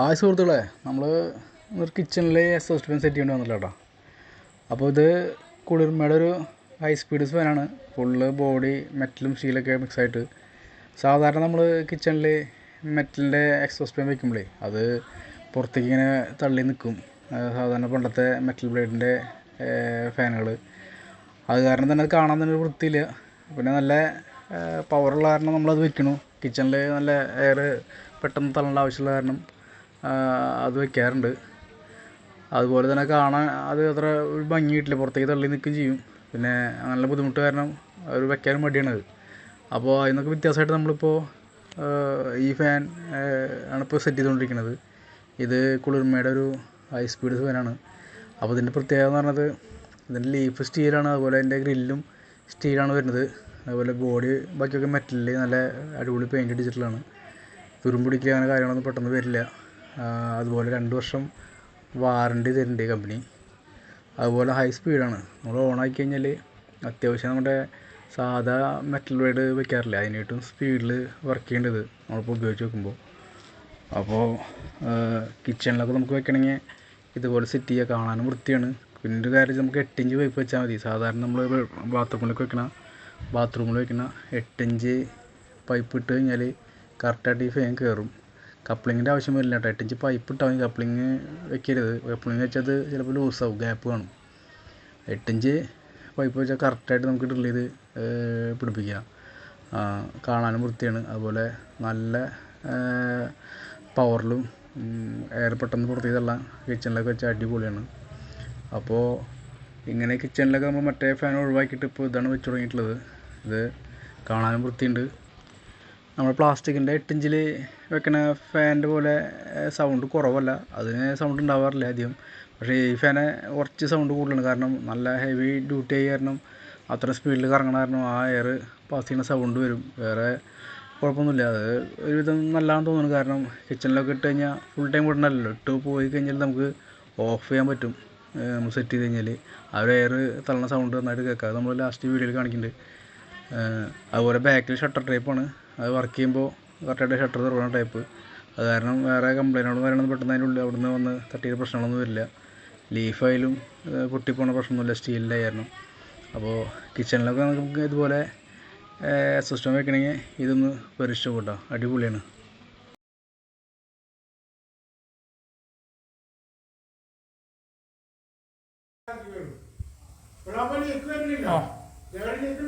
ആ സുഹൃത്തുക്കളെ നമ്മൾ ഒരു കിച്ചണിൽ എക്സോസ്റ്റ് ഫാൻ സെറ്റ് ചെയ്യേണ്ടി വന്നില്ല കേട്ടോ. അപ്പോൾ ഇത് കുളിർമയുടെ ഒരു ഹൈ സ്പീഡ് ഫാനാണ് ഫുള്ള് ബോഡി മെറ്റലും സ്റ്റീലൊക്കെ മിക്സ് ആയിട്ട്. സാധാരണ നമ്മൾ കിച്ചണിൽ മെറ്റലിന്റെ എക്സോസ്റ്റ് ഫാൻ വെക്കുമ്പോഴേ അത് പുറത്തേക്ക് ഇങ്ങനെ തള്ളി നിൽക്കും സാധാരണ പണ്ടത്തെ മെറ്റൽ ബ്ലേഡിന്റെ ഫാനുകൾ അത് കാരണം തന്നെ അത് കാണാൻ തന്നെ ഒരു വൃത്തിയില്ല. പിന്നെ നല്ല പവറുള്ള കാരണം നമ്മളത് വെക്കണു കിച്ചണിൽ നല്ല എയർ പെട്ടെന്ന് തള്ളേണ്ട ആവശ്യമുള്ള കാരണം. അത് വെക്കാറുണ്ട്. അതുപോലെ തന്നെ കാണാൻ അത് അത്ര ഒരു ഭംഗി കിട്ടില്ല പുറത്തേക്ക് തള്ളി നിൽക്കുകയും ചെയ്യും. പിന്നെ അങ്ങനെയുള്ള ബുദ്ധിമുട്ട് കാരണം അത് വെക്കാനും മടിയാണത്. അപ്പോൾ അതിൽ നിന്നൊക്കെ വ്യത്യാസമായിട്ട് നമ്മളിപ്പോൾ ഈ ഫാൻ ആണിപ്പോൾ സെറ്റ് ചെയ്തുകൊണ്ടിരിക്കുന്നത്. ഇത് കുളിർമയുടെ ഒരു ഹൈ സ്പീഡ് ഫാനാണ് അപ്പോൾ ഇതിന്റെ പ്രത്യേകത എന്ന് പറഞ്ഞത് ഇതിന്റെ ലീഫ് സ്റ്റീലാണ് അതുപോലെ അതിന്റെ ഗ്രില്ലും സ്റ്റീലാണ് വരുന്നത്. അതുപോലെ ബോഡി ബാക്കിയൊക്കെ മെറ്റലിൽ നല്ല അടിപൊളി പെയിന്റ് അടിച്ചിട്ടുള്ളതാണ് തുരുമ്പിടിക്കുക അങ്ങനെ കാര്യങ്ങളൊന്നും പെട്ടെന്ന് വരില്ല. അതുപോലെ രണ്ട് വർഷം വാറണ്ടി തരുന്നുണ്ട് കമ്പനി അതുപോലെ ഹൈ സ്പീഡാണ് നമ്മൾ ഓണാക്കി കഴിഞ്ഞാൽ അത്യാവശ്യം നമ്മുടെ സാധാ മെറ്റൽ ബ്ലേഡ് വെക്കാറില്ല? അതിനായിട്ടും സ്പീഡിൽ വർക്ക് ചെയ്യേണ്ടത് നമ്മളിപ്പോൾ ഉപയോഗിച്ച് നോക്കുമ്പോൾ അപ്പോൾ കിച്ചണിലൊക്കെ നമുക്ക് വെക്കണമെങ്കിൽ ഇതുപോലെ സെറ്റ് ചെയ്യുക കാണാനും വൃത്തിയാണ്. പിന്നെ ഒരു കാര്യം നമുക്ക് എട്ടിഞ്ച് പൈപ്പ് വെച്ചാൽ മതി. സാധാരണ നമ്മൾ ബാത്റൂമിലൊക്കെ വെക്കണ ബാത്റൂമിൽ വെക്കണ എട്ടിഞ്ച് പൈപ്പ് ഇട്ട് കഴിഞ്ഞാൽ കറക്റ്റായിട്ട് ഈ ഫാൻ കയറും കപ്ലിങ്ങിന്റെ ആവശ്യം വരില്ല കേട്ടോ എട്ടിഞ്ച് പൈപ്പ് ഇട്ടാൽ കപ്ലിങ് വെക്കരുത്. കപ്ലിങ് വെച്ചത് ചിലപ്പോൾ ലൂസാവും ഗ്യാപ്പ് കാണും. എട്ടിഞ്ച് പൈപ്പ് വെച്ചാൽ കറക്റ്റായിട്ട് നമുക്ക് ഡ്രിൽ ചെയ്ത് പിടിപ്പിക്കാം. കാണാനും വൃത്തിയാണ്. അതുപോലെ നല്ല പവറിലും എയർ പെട്ടെന്ന് പുറത്തേക്ക് തള്ളാൻ കിച്ചണിലൊക്കെ വെച്ചാൽ അടിപൊളിയാണ്. അപ്പോൾ ഇങ്ങനെ കിച്ചണിലൊക്കെ നമ്മൾ മറ്റേ ഫാൻ ഒഴിവാക്കിയിട്ട് ഇപ്പോൾ ഇതാണ് വെച്ച് തുടങ്ങിയിട്ടുള്ളത്. ഇത് കാണാനും വൃത്തിയുണ്ട്. നമ്മൾ പ്ലാസ്റ്റിക്കിന്റെ എട്ടിഞ്ചിൽ വെക്കണ ഫാനിന്റെ പോലെ സൗണ്ട് കുറവല്ല. അതിന് സൗണ്ട് ഉണ്ടാവാറില്ല അധികം. പക്ഷേ ഈ ഫാന് കുറച്ച് സൗണ്ട് കൂടുതലാണ്. കാരണം നല്ല ഹെവി ഡ്യൂട്ടി ആയി കാരണം അത്ര സ്പീഡിൽ കറങ്ങണ കാരണം ആ എയർ പാസ് ചെയ്യുന്ന സൗണ്ട് വരും. വേറെ കുഴപ്പമൊന്നുമില്ല. അത് ഒരുവിധം നല്ലതാണെന്ന് തോന്നുന്നു. കാരണം കിച്ചണിലൊക്കെ ഇട്ട് കഴിഞ്ഞാൽ ഫുൾ ടൈം ഇടണമല്ലോ ഇട്ട് പോയി കഴിഞ്ഞാൽ നമുക്ക് ഓഫ് ചെയ്യാൻ പറ്റും. നമ്മൾ സെറ്റ് ചെയ്ത് കഴിഞ്ഞാൽ ആ ഒരു എയർ തള്ളണ സൗണ്ട് നന്നായിട്ട് കേൾക്കാം. അത് നമ്മൾ ലാസ്റ്റ് വീഡിയോയിൽ കാണിക്കുന്നുണ്ട് അതുപോലെ ബാക്കിൽ ഷട്ടർ ടൈപ്പാണ് അത് വർക്ക് ചെയ്യുമ്പോൾ കറക്റ്റായിട്ട് ഷട്ടർ തുറക്കുന്ന ടൈപ്പ് അത് കാരണം വേറെ കംപ്ലൈന്റുകളും വരണമെന്ന് പെട്ടെന്ന് അതിന്റെ ഉള്ളിൽ അവിടുന്ന് വന്ന് തട്ടിയ പ്രശ്നങ്ങളൊന്നും വരില്ല. ലീഫായാലും പൊട്ടിപ്പോണ പ്രശ്നമൊന്നുമില്ല സ്റ്റീലിന്റെ കാരണം. അപ്പോൾ കിച്ചണിലൊക്കെ നമുക്ക് ഇതുപോലെ സിസ്റ്റം വെക്കണമെങ്കിൽ ഇതൊന്ന് പരീക്ഷിച്ച് കൂട്ടാം അടിപൊളിയാണ്. ഇവിടെ നിൽക്കുന്നില്ല lah? Jangan ni ikut